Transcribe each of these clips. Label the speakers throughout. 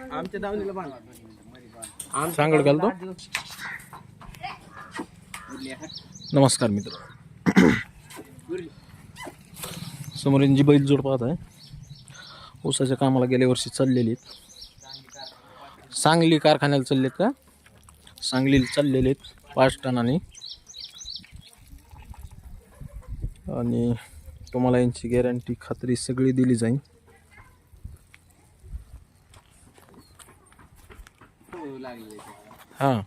Speaker 1: आमच्या दावणीला बांध
Speaker 2: सांगड घालतो. नमस्कार मित्र. समोर जी बैल जोड पाहत आहे. ऊसाच्या कामाला गेल्या वर्षी चाललेली आहेत. सांगली कारखान्याला चाललेत का? सांगलीला चाललेले आहेत पाच टनाने. आणि तुम्हाला यांची गॅरंटी खात्री सगळी दिली जाईल. हां.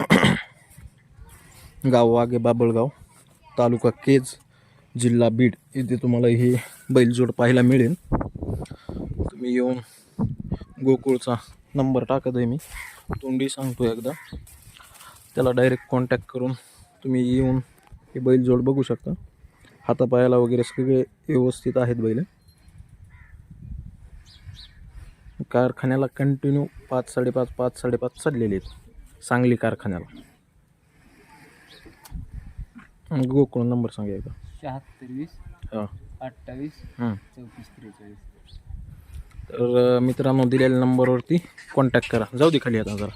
Speaker 2: गाव वागे बाबळगाव तालुका केज जिल्हा बीड. इथे तुम्हाला हे बैलजोड पाहायला मिळेल. तुम्ही येऊन गोकुळचा नंबर टाकत आहे मी. तोंडी सांगतो एकदा. त्याला डायरेक्ट कॉन्टॅक्ट करून तुम्ही येऊन हे बैलजोड बघू शकता. हातापायाला वगैरे सगळे व्यवस्थित आहेत बैल. कारखान्याला कंटिन्यू पाच साडेपाच पाच साडेपाच चाललेले आहेत. सांगली कारखान्याला. गोकुळ नंबर सांगा एकदा.
Speaker 1: शहात्तर वीस
Speaker 2: हां.
Speaker 1: अठ्ठावीस. चौतीस त्रेचाळीस.
Speaker 2: तर मित्रांनो दिलेल्या नंबरवरती कॉन्टॅक्ट करा. जाऊ दे खाली आता जरा.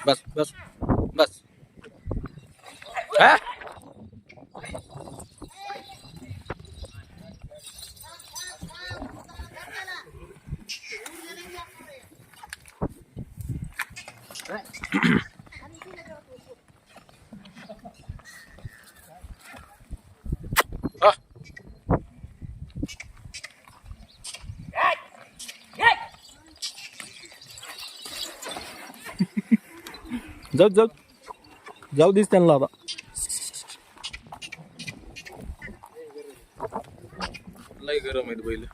Speaker 2: બસ બસ બસ હા Right. जाऊ जाऊ जाऊ दिस त्यांना आता. लय गरम आहेत बैल.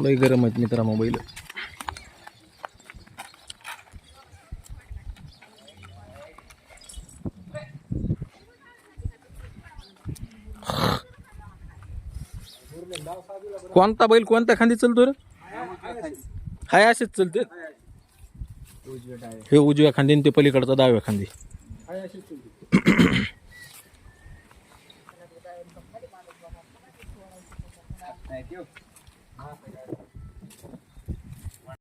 Speaker 2: लय गरम आहेत मित्रांनो बैल. कोणता बैल कोणत्या खांदी चलतो रे? हाय असेच चलते. हे उजव्या खांदी आणि ते पलीकडचा दहाव्या खांदी.
Speaker 1: Thank you.